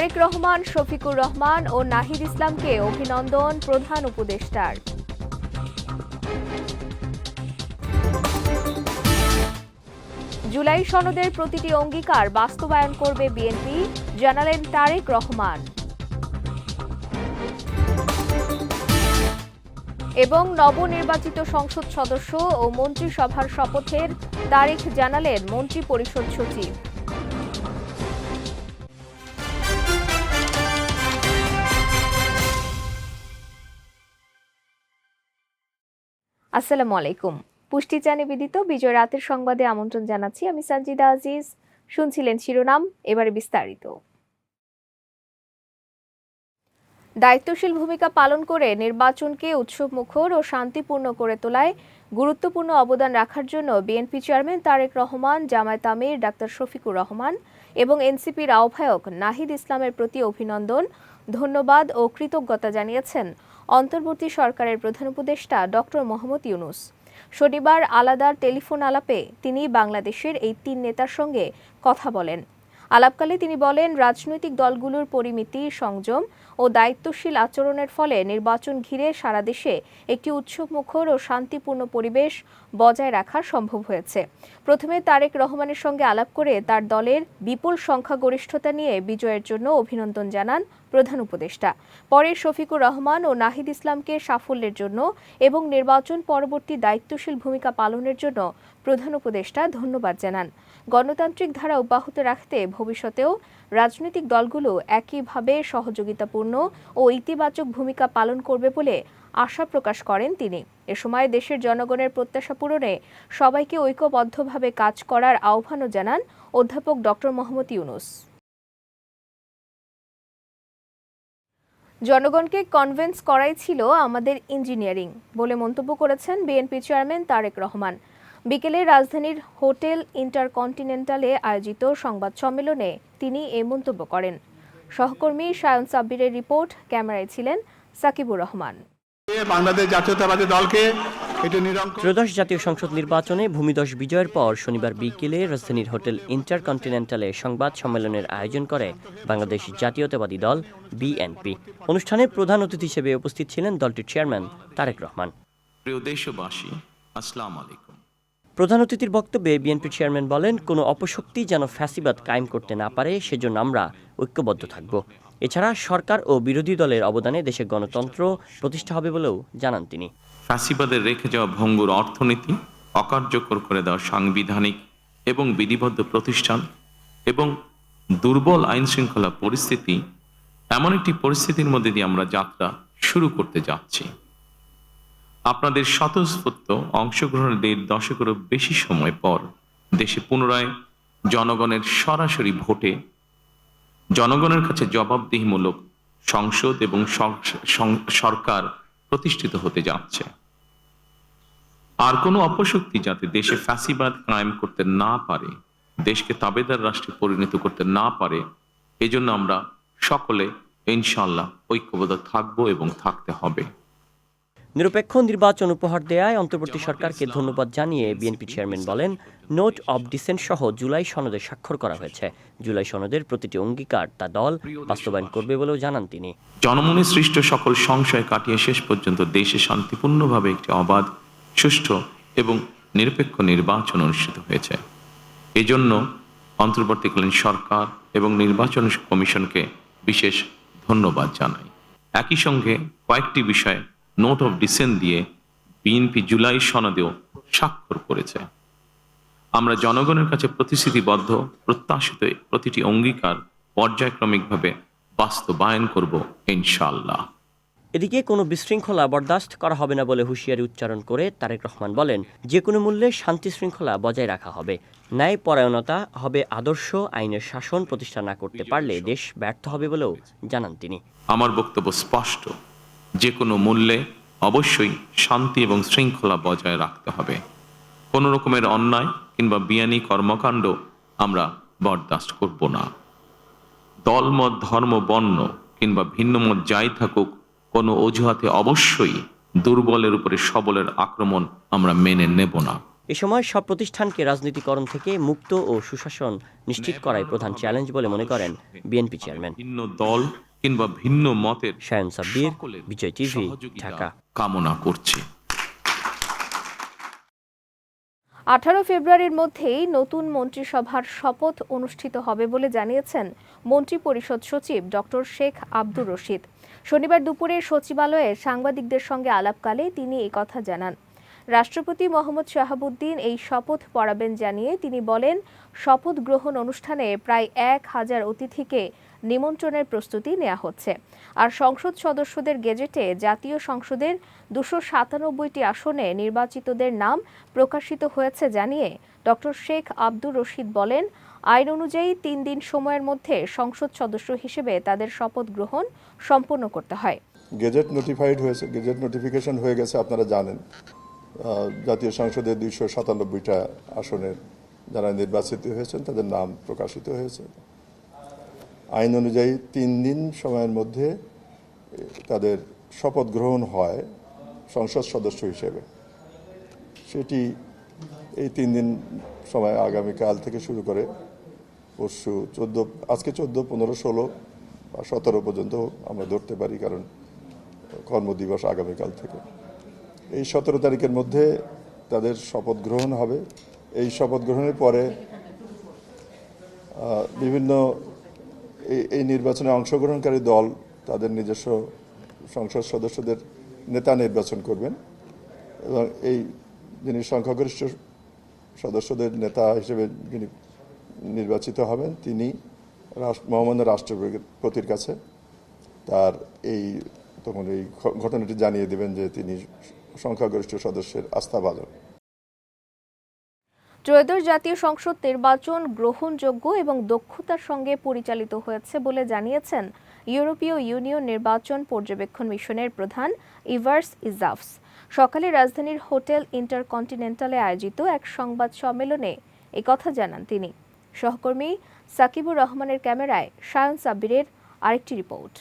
তারেক রহমান, শফিকুর রহমান ও নাহিদ ইসলামকে অভিনন্দন প্রধান উপদেষ্টার। জুলাই সনদের প্রতিটি অঙ্গীকার বাস্তবায়ন করবে বিএনপি, জানালেন তারেক রহমান। এবং নবনির্বাচিত সংসদ সদস্য ও মন্ত্রিসভার শপথের তারিখ জানালেন মন্ত্রী পরিষদ সচিব। আসসালামু আলাইকুম। পুষ্টি চা নিবেদিত বিজয় রাতের সংবাদে আমন্ত্রণ জানাচ্ছি আমি সঞ্জিদা আজিজ। শুনছিলেন শিরোনাম, এবারে বিস্তারিত। দায়িত্বশীল ভূমিকা পালন করে নির্বাচনকে উৎসবমুখর ও শান্তিপূর্ণ করে তোলায় গুরুত্বপূর্ণ অবদান রাখার জন্য বিএনপি চেয়ারম্যান তারেক রহমান, জামায়াত আমির ডাক্তার শফিকুর রহমান এবং এনসিপির আহ্বায়ক নাহিদ ইসলামের প্রতি অভিনন্দন, ধন্যবাদ ও কৃতজ্ঞতা জানিয়েছেন। অন্তর্বর্তী সরকারের প্রধান উপদেষ্টা ডক্টর মোহাম্মদ ইউনুস। শনিবার আলাদা টেলিফোন আলাপে তিনি বাংলাদেশের এই তিন নেতার সঙ্গে কথা বলেন। আলাপকালে তিনি বলেন, রাজনৈতিক দলগুলোর পরিমিতি, সংযম ও দায়িত্বশীল আচরণের ফলে নির্বাচন ঘিরে সারা দেশে একটি উৎসবমুখর ও শান্তিপূর্ণ পরিবেশ বজায় রাখা সম্ভব হয়েছে। প্রথমে তারেক রহমানের সঙ্গে আলাপ করে তার দলের বিপুল সংখ্যাগরিষ্ঠতা নিয়ে বিজয়ের জন্য অভিনন্দন জানান প্রধান উপদেষ্টা। পরে শফিকুর রহমান ও নাহিদ ইসলামকে সাফল্যের জন্য এবং নির্বাচন পরবর্তী দায়িত্বশীল ভূমিকা পালনের জন্য প্রধান উপদেষ্টা ধন্যবাদ জানান। গণতান্ত্রিক ধারা অব্যাহত রাখতে ভবিষ্যতেও রাজনৈতিক দলগুলো একইভাবে সহযোগিতাপূর্ণ ও ইতিবাচক ভূমিকা পালন করবে বলে আশা প্রকাশ করেন তিনি। এ সময় দেশের জনগণের প্রত্যাশা পূরণে সবাইকে ঐক্যবদ্ধভাবে কাজ করার আহ্বানও জানান অধ্যাপক ডক্টর মোহাম্মদ ইউনুস। জনগণকে কনভেন্স করাই ছিল আমাদের ইঞ্জিনিয়ারিং বলে মন্তব্য করেছেন বিএনপি চেয়ারম্যান তারেক রহমান। বিকেলে রাজধানীর হোটেল ইন্টারকন্টিনেন্টালে আয়োজিত সংবাদ সম্মেলনে তিনি এ মন্তব্য করেন। সহকর্মী সায়ন সাব্বিরের রিপোর্ট ক্যামেরায় ছিলেন সাকিবুর রহমান। বাংলাদেশ জাতীয়তাবাদী দলকে ত্রয়োদশ জাতীয় সংসদ নির্বাচনে ভূমিদশ বিজয়ের পর শনিবার বিকেলে রাজধানীর হোটেল ইন্টারকন্টিনেন্টালে সংবাদ সম্মেলনের আয়োজন করে বাংলাদেশ জাতীয়তাবাদী দল বিএনপি। অনুষ্ঠানে প্রধান অতিথি হিসেবে উপস্থিত ছিলেন দলটির চেয়ারম্যান তারেক রহমান। প্রিয় দেশবাসী আসসালামু আলাইকুম। প্রধান অতিথির বক্তব্যে বিএনপি চেয়ারম্যান বলেন, কোনো অপশক্তি যেন ফ্যাসিবাদ কায়েম করতে না পারে, সেজন্য আমরা ঐক্যবদ্ধ থাকব। এছাড়া সরকার ও বিরোধী দলের অবদানে দেশে গণতন্ত্র প্রতিষ্ঠা হবে বলেও জানান তিনি। ফ্যাসিবাদের রেখে যাওয়া ভঙ্গুর অর্থনীতি, অকার্যকর করে দেওয়া সাংবিধানিক এবং বিধিবদ্ধ প্রতিষ্ঠান এবং দুর্বল আইন শৃঙ্খলা পরিস্থিতি, এমন একটি পরিস্থিতির মধ্যে দিয়ে আমরা যাত্রা শুরু করতে যাচ্ছি। আপনাদের স্বতঃস্ফূর্ত অংশগ্রহণের দশকেরও বেশি সময় পর দেশে পুনরায় জনগণের সরাসরি ভোটে জনগণের কাছে জবাবদিহিমূলক সংসদ এবং সরকার প্রতিষ্ঠিত হতে যাচ্ছে। আর কোনো অপশক্তি যাতে দেশে ফ্যাসিবাদ কায়েম করতে না পারে, দেশকে তাবেদার রাষ্ট্রে পরিণত করতে না পারে, এজন্য আমরা সকলে ইনশাল্লাহ ঐক্যবদ্ধ থাকব এবং থাকতে হবে। নিরপেক্ষ নির্বাচন উপহার দেয়ায় অন্তর্বর্তী সরকারকে ধন্যবাদ জানিয়ে বিএনপি চেয়ারম্যান বলেন, নোট অব ডিসেন্ট সহ জুলাই সনদে স্বাক্ষর করা হয়েছে। জুলাই সনদের প্রতিটি অঙ্গীকার তা দল বাস্তবায়ন করবে বলেও জানান তিনি। জনমনে সৃষ্ট সকল সংশয় কাটিয়ে শেষ পর্যন্ত দেশে শান্তিপূর্ণভাবে একটি অবাধ, সুষ্ঠু এবং নিরপেক্ষ নির্বাচন অনুষ্ঠিত হয়েছে। এজন্য অন্তর্বর্তীকালীন সরকার এবং নির্বাচন কমিশনকে বিশেষ ধন্যবাদ জানাই। একই সঙ্গে কয়েকটি বিষয়ে নোট অফ ডিসেন্ট দিয়ে বিএনপি জুলাই সনদেও স্বাক্ষর করেছে। আমরা জনগণের কাছে প্রতিশ্রুতিবদ্ধ প্রত্যাশিত প্রতিটি অঙ্গীকার পর্যায়ক্রমিকভাবে বাস্তবায়ন করব ইনশাল্লাহ এদিকে কোনো বিশৃঙ্খলা বরদাস্ত করা হবে না বলে হুঁশিয়ারি উচ্চারণ করে তারেক রহমান বলেন যে কোনো মূল্যে শান্তি শৃঙ্খলা বজায় রাখা হবে। ন্যায় পরায়ণতা হবে আদর্শ আইনের শাসন প্রতিষ্ঠা না করতে পারলে দেশ ব্যর্থ হবে বলেও জানান তিনি। আমার বক্তব্য স্পষ্ট। যে কোনো মূল্যে অবশ্যই শান্তি এবং শৃঙ্খলা বজায় রাখতে হবে। কোনো রকমের অন্যায় কিংবা বিয়ানি কর্মকাণ্ড আমরা বরদাস্ত করব না। দলমত ধর্ম বর্ণ কিংবা ভিন্ন মত যাই থাকুক কোনো অজুহাতে অবশ্যই দুর্বলের উপরে সবলের আক্রমণ আমরা মেনে নেব না। এ সময় সব প্রতিষ্ঠানকে রাজনীতিকরণ থেকে মুক্ত ও সুশাসন নিশ্চিত করাই প্রধান চ্যালেঞ্জ বলে মনে করেন বিএনপি চেয়ারম্যান। ভিন্ন দল কিংবা ভিন্ন মতের শায়ন সাব্বির বিজয় টিভি ঢাকা কামনা করছি। আঠারো ফেব্রুয়ারির মধ্যেই নতুন মন্ত্রিসভার শপথ অনুষ্ঠিত হবে বলে জানিয়েছেন মন্ত্রিপরিষদ সচিব ডক্টর শেখ আব্দুর রশিদ। শনিবার দুপুরে সচিবালয়ে সাংবাদিকদের সঙ্গে আলাপকালে তিনি এই কথা জানান। রাষ্ট্রপতি মোহাম্মদ শাহাবুদ্দিন এই শপথ পড়াবেন জানিয়ে তিনি বলেন, শপথ গ্রহণ অনুষ্ঠানে প্রায় এক হাজার অতিথিকে নিমন্ত্রণের প্রস্তুতি নেওয়া হচ্ছে। আর সংসদ সদস্যদের গেজেটে জাতীয় সংসদের দুশো সাতানব্বইটি আসনে নির্বাচিতদের নাম প্রকাশিত হয়েছে জানিয়ে ডক্টর শেখ আব্দুর রশিদ বলেন, আইন অনুযায়ী তিন দিন সময়ের মধ্যে সংসদ সদস্য হিসেবে তাদের শপথ গ্রহণ সম্পন্ন করতে হয়। গেজেট নোটিফাইড হয়েছে, গেজেট নোটিফিকেশন হয়ে গেছে, আপনারা জানেন। জাতীয় সংসদের দুইশো সাতানব্বইটা আসনের যারা নির্বাচিত হয়েছেন, তাদের নাম প্রকাশিত হয়েছে। আইন অনুযায়ী তিন দিন সময়ের মধ্যে তাদের শপথ গ্রহণ হয় সংসদ সদস্য হিসেবে। সেটি এই তিন দিন সময় আগামীকাল থেকে শুরু করে পরশু চোদ্দ, আজকে চোদ্দ, পনেরো, ষোলো বা সতেরো পর্যন্ত আমরা ধরতে পারি, কারণ কর্মদিবস আগামীকাল থেকে। এই সতেরো তারিখের মধ্যে তাদের শপথ গ্রহণ হবে। এই শপথ গ্রহণের পরে বিভিন্ন এই নির্বাচনে অংশগ্রহণকারী দল তাদের নিজস্ব সংসদ সদস্যদের নেতা নির্বাচন করবেন এবং এই যিনি সংখ্যাগরিষ্ঠ সদস্যদের নেতা হিসেবে যিনি নির্বাচিত হবেন, তিনি মহামান্য রাষ্ট্রপতির কাছে তার এই, তখন এই ঘটনাটি জানিয়ে দেবেন যে তিনি সংখ্যাগরিষ্ঠ সদস্যের আস্থাভাজন ত্রয়োদশ জাতীয় সংসদ নির্বাচন গ্রহণযোগ্য এবং দক্ষতার সঙ্গে পরিচালিত হয়েছে বলে জানিয়েছেন ইউরোপীয় ইউনিয়ন নির্বাচন পর্যবেক্ষণ মিশনের প্রধান ইভার্স ইজাফস। সকালে রাজধানীর হোটেল ইন্টারকন্টিনেন্টালে আয়োজিত এক সংবাদ সম্মেলনে কথা জানান তিনি। সহকর্মী সাকিবুর রহমানের ক্যামেরায় সায়ন সাব্বিরের আরেকটি রিপোর্ট।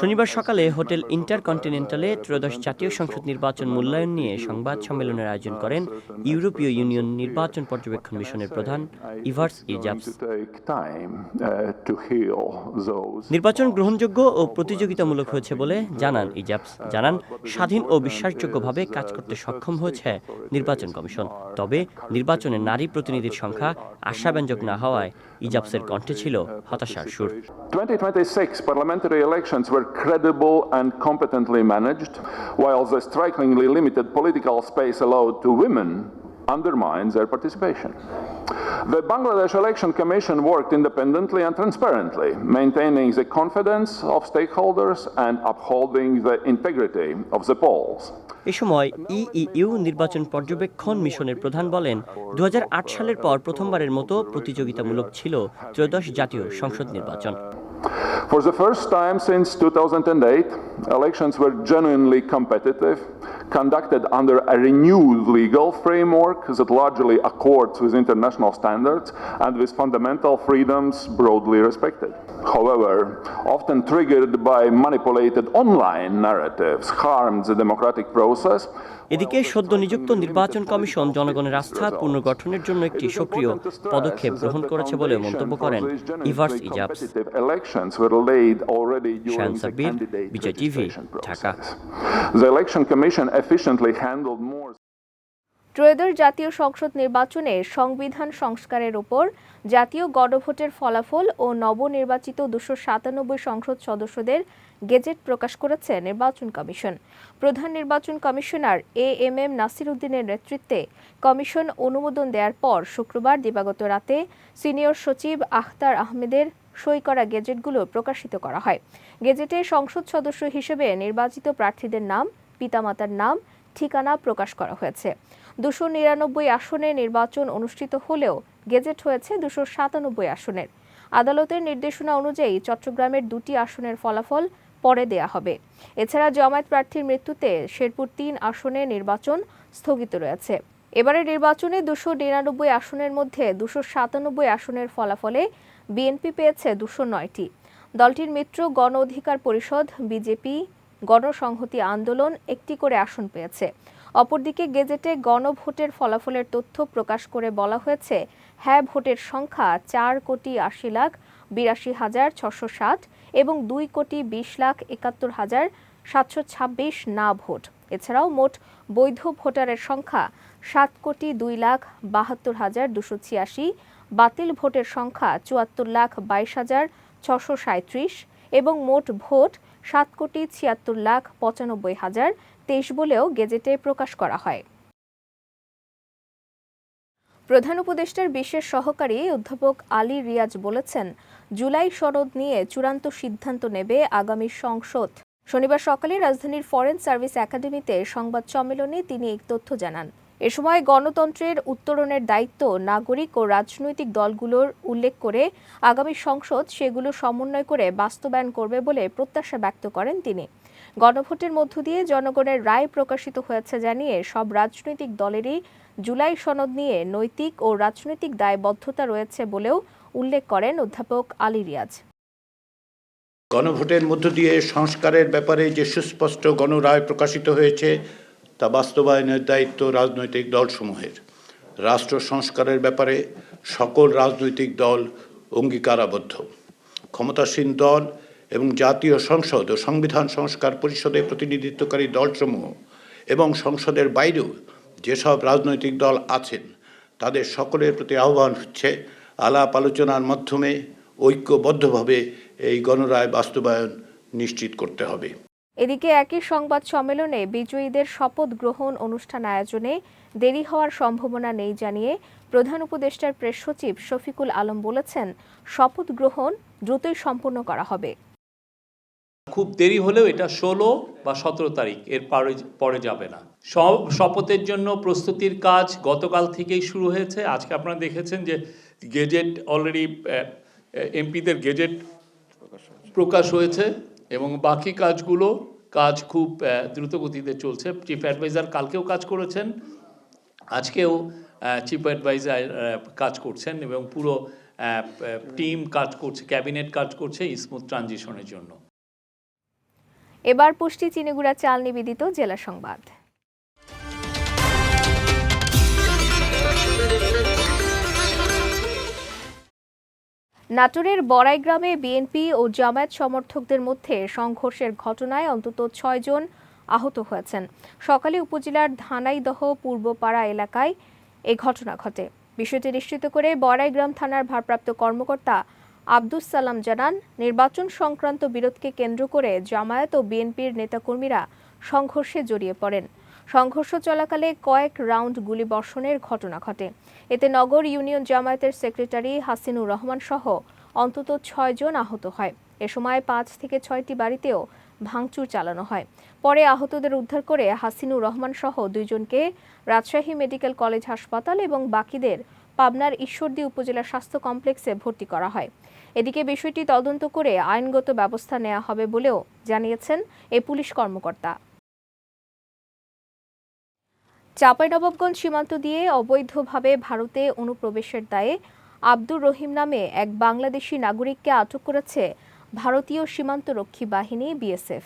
শনিবার সকালে হোটেল ইন্টারকন্টিনেন্টালে ত্রয়োদশ জাতীয় সংসদ নির্বাচন মূল্যায়ন নিয়ে সংবাদ সম্মেলনের আয়োজন করেন ইউরোপীয় ইউনিয়ন নির্বাচন পর্যবেক্ষণ মিশনের প্রধান ইভার্স ইজাবস uh. নির্বাচন গ্রহণযোগ্য ও প্রতিযোগিতামূলক হয়েছে বলে জানান ইজাবস জানান স্বাধীন ও বিশ্বাসযোগ্যভাবে কাজ করতে সক্ষম হয়েছে নির্বাচন কমিশন। তবে নির্বাচনে নারী প্রতিনিধির সংখ্যা আশাব্যঞ্জক না হওয়ায় ইজাবসের কণ্ঠে ছিল হতাশার সুর। 2026 parliamentary elections were credible and competently managed, while the strikingly limited political space allowed to women undermines their participation. The Bangladesh Election Commission worked independently and transparently, maintaining the confidence of stakeholders and upholding the integrity of the polls. এ সময় EU নির্বাচন পর্যবেক্ষণ মিশনের প্রধান বলেন দু হাজার আট সালের পর প্রথমবারের মতো প্রতিযোগিতামূলক ছিল ত্রয়োদশ জাতীয় সংসদ নির্বাচন For the first time since 2008, elections were genuinely competitive, conducted under a renewed legal framework that largely accords with international standards and with fundamental freedoms broadly respected. However, often triggered by manipulated online narratives, harmed the democratic process. এদিকে সদ্য নিযুক্ত নির্বাচন commission জনগণের আস্থা পুনর্গঠনের জন্য একটি সক্রিয় পদক্ষেপ গ্রহণ করেছে বলে মন্তব্য করেন ইভার্স ইজাবস Shahan Dhaka. The Election Commission efficiently handled more ত্রয়োদশ জাতীয় সংসদ নির্বাচনে সংবিধান সংস্কারের ওপর জাতীয় গণভোটের ফলাফল ও নবনির্বাচিত দুশো সাতানব্বই সংসদ সদস্যদের গেজেট প্রকাশ করেছে নির্বাচন কমিশন। প্রধান নির্বাচন commissioner A M M Nasir উদ্দিনের নেতৃত্বে কমিশন অনুমোদন দেওয়ার পর শুক্রবার দিবাগত রাতে সিনিয়র সচিব আখতার আহমেদের সই করা গেজেটগুলো প্রকাশিত করা হয়। গেজেটে সংসদ সদস্য হিসেবে নির্বাচিত প্রার্থীদের নাম, পিতামাতার নাম, ঠিকানা প্রকাশ করা হয়েছে। দুশো নিরানব্বই আসনে নির্বাচন অনুষ্ঠিত হলেও গেজেট হয়েছে দুশো সাতানব্বই আসনের। আদালতের নির্দেশনা অনুযায়ী চট্টগ্রামের দুটি আসনের ফলাফল পরে দেয়া হবে। এছাড়া জামায়াত প্রার্থীর মৃত্যুতে শেরপুর তিন আসনে নির্বাচন স্থগিত রয়েছে। এবারের নির্বাচনে দুশো নিরানব্বই আসনের মধ্যে দুশো সাতানব্বই আসনের ফলাফলে বিএনপি পেয়েছে দুশো নয়টি। দলটির মিত্র গণ অধিকার পরিষদ, বিজেপি, গণসংহতি আন্দোলন একটি করে আসন পেয়েছে। অপরদিকে গেজেটে গণভোটের ফলাফলের তথ্য প্রকাশ করে বলা হয়েছে হ্যাঁ ভোটের সংখ্যা চার কোটি আশি লাখ বিরাশি হাজার ছশো ষাট এবং দুই কোটি বিশ লাখ একাত্তর হাজার সাতশো ছাব্বিশ না ভোট। এছাড়াও মোট বৈধ ভোটারের সংখ্যা সাত কোটি দুই লাখ বাহাত্তর হাজার দুশো ছিয়াশি, বাতিল ভোটের সংখ্যা চুয়াত্তর লাখ বাইশ হাজার ছশো সাঁত্রিশ এবং মোট ভোট সাত কোটি ছিয়াত্তর লাখ পঁচানব্বই হাজার বলেও গেজেটে প্রকাশ করা হয়। প্রধান উপদেষ্টার বিশেষ সহকারী অধ্যাপক আলী রিয়াজ বলেছেন, জুলাই সনদ নিয়ে চূড়ান্ত সিদ্ধান্ত নেবে আগামী সংসদ। শনিবার সকালে রাজধানীর ফরেন সার্ভিস একাডেমিতে সংবাদ সম্মেলনে তিনি এই তথ্য জানান। এ সময় গণতন্ত্রের উত্তরণের দায়িত্ব নাগরিক ও রাজনৈতিক দলগুলোর উল্লেখ করে আগামী সংসদ সেগুলো সমন্বয় করে বাস্তবায়ন করবে বলে প্রত্যাশা ব্যক্ত করেন তিনি। গণভোটের মধ্য দিয়ে জনগণের রায় প্রকাশিত হয়েছে জানিয়ে সব রাজনৈতিক দলেরই জুলাই সনদ নিয়ে নৈতিক ও রাজনৈতিক দায়বদ্ধতা রয়েছে বলেও উল্লেখ করেন অধ্যাপক আলী রিয়াজ। গণভোটের মধ্য দিয়ে সংস্কারের ব্যাপারে যে সুস্পষ্ট গণরায় প্রকাশিত হয়েছে, তা বাস্তবায়নের দায়িত্ব রাজনৈতিক দলসমূহের। রাষ্ট্র সংস্কারের ব্যাপারে সকল রাজনৈতিক দল অঙ্গীকারাবদ্ধ। ক্ষমতাসীন দল এবং জাতীয় সংসদ ও সংবিধান সংস্কার পরিষদে প্রতিনিধিত্বকারী দলসমূহ এবং সংসদের বাইরেও যেসব রাজনৈতিক দল আছেন, তাদের সকলের প্রতি আহ্বান হচ্ছে আলাপ আলোচনার মাধ্যমে ঐক্যবদ্ধভাবে এই গণরায় বাস্তবায়ন নিশ্চিত করতে হবে। এদিকে একই সংবাদ সম্মেলনে বিজয়ীদের শপথ গ্রহণ অনুষ্ঠান আয়োজনে দেরি হওয়ার সম্ভাবনা নেই জানিয়ে প্রধান উপদেষ্টার প্রেস সচিব শফিকুল আলম বলেছেন, শপথ গ্রহণ দ্রুতই সম্পন্ন করা হবে। খুব দেরি হলেও এটা ষোলো বা সতেরো তারিখ, এর পরে পরে যাবে না। সব শপথের জন্য প্রস্তুতির কাজ গতকাল থেকেই শুরু হয়েছে। আজকে আপনারা দেখেছেন যে গেজেট অলরেডি এমপিদের গেজেট প্রকাশ হয়েছে এবং বাকি কাজগুলো, কাজ খুব দ্রুত গতিতে চলছে। চিফ অ্যাডভাইজার কালকেও কাজ করেছেন, আজকেও চিফ অ্যাডভাইজার কাজ করছেন এবং পুরো টিম কাজ করছে, ক্যাবিনেট কাজ করছে স্মুথ ট্রানজিশনের জন্য। এবার পুষ্টি চিনিগুড়া চাল নিবেদিত জেলা সংবাদ। নাটোরের বড়াই গ্রামে বিএনপি ও জামায়াত সমর্থকদের মধ্যে সংঘর্ষের ঘটনায় অন্তত ছয়জন আহত হয়েছেন। সকালে উপজেলার ধানাইদহ পূর্বপাড়া এলাকায় এই ঘটনা ঘটে। বিষয়টি নিশ্চিত করে বড়াইগ্রাম থানার ভারপ্রাপ্ত কর্মকর্তা আব্দুস সালাম জানান, নির্বাচন সংক্রান্ত বিরোধকে কেন্দ্র করে জামায়াত ও বিএনপির নেতাকর্মীরা সংঘর্ষে জড়িয়ে পড়েন। সংঘর্ষ চলাকালে কয়েক রাউন্ড গুলি বর্ষণের ঘটনা ঘটে। এতে নগর ইউনিয়ন জামায়াতের সেক্রেটারি হাসিনুর রহমান সহ অন্তত ছয়জন আহত হয়। এ সময় পাঁচ থেকে ছয়টি বাড়িতেও ভাঙচুর চালানো হয়। পরে আহতদের উদ্ধার করে হাসিনুর রহমান সহ দুইজনকে রাজশাহী মেডিকেল কলেজ হাসপাতাল এবং বাকিদের পাবনার ঈশ্বরদী উপজেলা স্বাস্থ্য কমপ্লেক্সে ভর্তি করা হয়। এদিকে বিষয়টি তদন্ত করে আইনগত ব্যবস্থা নেওয়া হবে বলেও জানিয়েছেন এই পুলিশ কর্মকর্তা। চাঁপাইনবাবগঞ্জ সীমান্ত দিয়ে অবৈধভাবে ভারতে অনুপ্রবেশের দায়ে আব্দুর রহিম নামে এক বাংলাদেশি নাগরিককে আটক করেছে ভারতীয় সীমান্তরক্ষী বাহিনী বিএসএফ।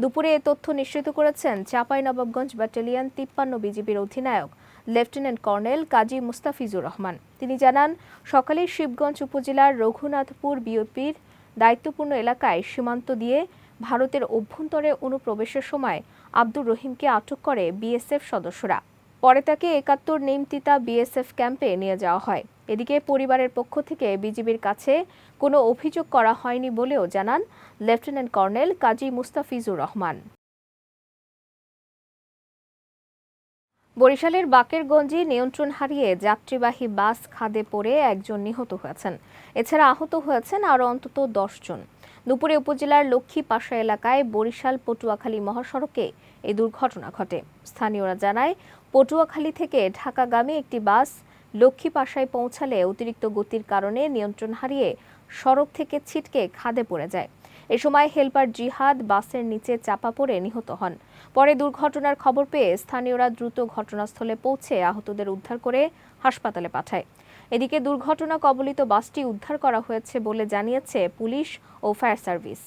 দুপুরে এ তথ্য নিশ্চিত করেছেন চাঁপাইনবাবগঞ্জ ব্যাটালিয়ন তিপ্পান্ন বিজিবির অধিনায়ক লেফটেন্যান্ট কর্নেল কাজী মুস্তাফিজুর রহমান। তিনি জানান, সকালে শিবগঞ্জ উপজেলার রঘুনাথপুর বিওপির দায়িত্বপূর্ণ এলাকায় সীমান্ত দিয়ে ভারতের অভ্যন্তরে অনুপ্রবেশের সময় আব্দুর রহিমকে আটক করে বিএসএফ সদস্যরা। পরে তাকে একাত্তর নিমতিতা বিএসএফ ক্যাম্পে নিয়ে যাওয়া হয়। এদিকে পরিবারের পক্ষ থেকে বিজিবির কাছে কোনো অভিযোগ করা হয়নি বলেও জানান লেফটেন্যান্ট কর্নেল কাজী মুস্তাফিজুর রহমান। বরিশালের বাকেরগঞ্জে নিয়ন্ত্রণ হারিয়ে যাত্রীবাহী বাস খাদে পড়ে একজন নিহত হয়েছেন। এছাড়া আহত হয়েছেন আরও অন্তত জন। দুপুরে উপজেলার লক্ষ্মীপাশা এলাকায় বরিশাল পটুয়াখালী মহাসড়কে এই দুর্ঘটনা ঘটে। স্থানীয়রা জানায়, পটুয়াখালী থেকে ঢাকাগামী একটি বাস লক্ষ্মীপাশায় পৌঁছালে অতিরিক্ত গতির কারণে নিয়ন্ত্রণ হারিয়ে সড়ক থেকে ছিটকে খাদে পড়ে যায়। এ সময় হেলপার জিহাদ বাসের নিচে চাপা পড়ে নিহত হন। পরে দুর্ঘটনার খবর পেয়ে স্থানীয়রা দ্রুত ঘটনাস্থলে পৌঁছে আহতদের উদ্ধার করে হাসপাতালে পাঠায়। এদিকে দুর্ঘটনা কবলিত বাসটি উদ্ধার করা হয়েছে বলে জানিয়েছে পুলিশ ও ফায়ার সার্ভিস।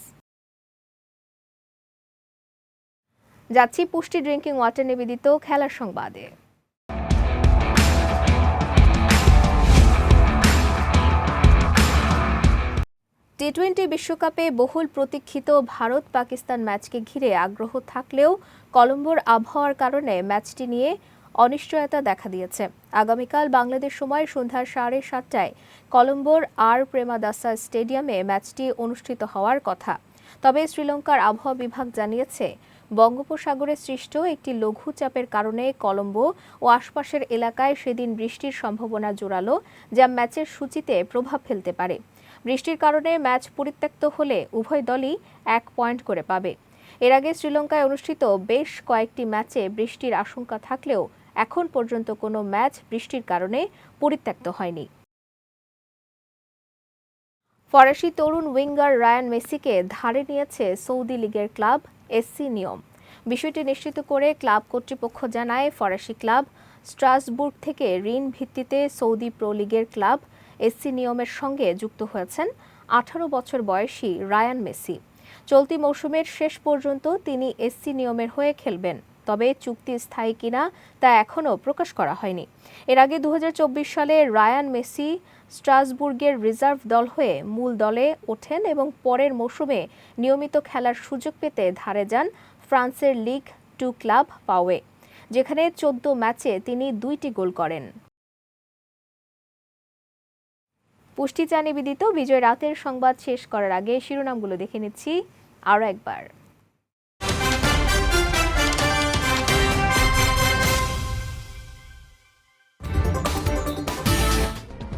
যাচ্ছি পুষ্টি ড্রিঙ্কিং ওয়াটার নিবেদিত খেলার সংবাদে। টি টোয়েন্টি বিশ্বকাপে বহুল প্রতীক্ষিত ভারত পাকিস্তান ম্যাচকে ঘিরে আগ্রহ থাকলেও কলম্বোর আবহাওয়ার কারণে ম্যাচটি নিয়ে অনিশ্চয়তা দেখা দিয়েছে। আগামীকাল বাংলাদেশ সময় সন্ধ্যা সাড়ে সাতটায় কলম্বোর আর প্রেমাদাসা স্টেডিয়ামে ম্যাচটি অনুষ্ঠিত হওয়ার কথা। তবে শ্রীলঙ্কার আবহাওয়া বিভাগ জানিয়েছে, বঙ্গোপসাগরে সৃষ্ট একটি লঘুচাপের কারণে কলম্বো ও আশপাশের এলাকায় সেদিন বৃষ্টির সম্ভাবনা জোরালো, যা ম্যাচের সূচিতে প্রভাব ফেলতে পারে। বৃষ্টির কারণে ম্যাচ পরিত্যক্ত হলে উভয় দলই এক পয়েন্ট করে পাবে। এর আগে শ্রীলঙ্কায় অনুষ্ঠিত বেশ কয়েকটি ম্যাচে বৃষ্টির আশঙ্কা থাকলেও এখন পর্যন্ত কোনো ম্যাচ বৃষ্টির কারণে পরিত্যক্ত হয়নি। ফরাসি তরুণ উইঙ্গার রায়ান মেসিকে ধারে নিয়েছে সৌদি লীগের ক্লাব এসসি নিয়ম। বিষয়টি নিশ্চিত করে ক্লাব কর্তৃপক্ষ জানায় ফরাসি ক্লাব স্ট্রাসবুর্গ থেকে ঋণ ভিত্তিতে সৌদি প্রো লিগের ক্লাব এসসি নিয়মের সঙ্গে যুক্ত হয়েছেন আঠারো বছর বয়সী রায়ান মেসি। চলতি মৌসুমের শেষ পর্যন্ত তিনি এসসি নিয়মের হয়ে খেলবেন, তবে চুক্তি স্থায়ী কিনা তা এখনও প্রকাশ করা হয়নি। এর আগে দু হাজার চব্বিশ সালে রায়ান মেসি স্ট্রাসবুর্গের রিজার্ভ দল হয়ে মূল দলে ওঠেন এবং পরের মৌসুমে নিয়মিত খেলার সুযোগ পেতে ধারে যান ফ্রান্সের লিগ টু ক্লাব পাওয়ে, যেখানে চোদ্দ ম্যাচে তিনি দুইটি গোল করেন। পুষ্টি চা নিবেদিত বিজয় রাতের সংবাদ শেষ করার আগে শিরোনামগুলো দেখে নিচ্ছি আরও একবার।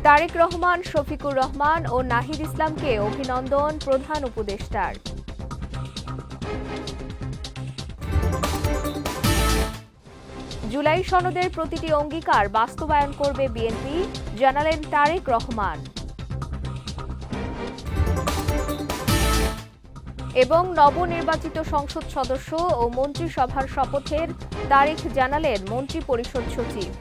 তারেক রহমান, শফিকুর রহমান ও নাহিদ ইসলামকে অভিনন্দন প্রধান উপদেষ্টার। জুলাই সনদের প্রতিটি অঙ্গীকার বাস্তবায়ন করবে বিএনপি, জানালেন তারেক রহমান। এবং নবনির্বাচিত সংসদ সদস্য ও মন্ত্রিসভার শপথের তারিখ জানালেন মন্ত্রী পরিষদ সচিব।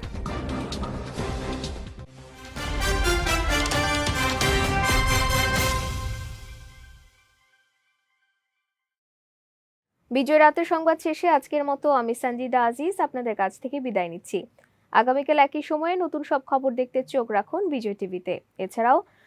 বিজয় রাতের সংবাদ শেষে আজকের মতো আমি সঞ্জিদা আজিজ আপনাদের কাছ থেকে বিদায় নিচ্ছি। আগামীকাল একই সময়ে নতুন সব খবর দেখতে চোখ রাখুন বিজয় টিভিতে। এছাড়াও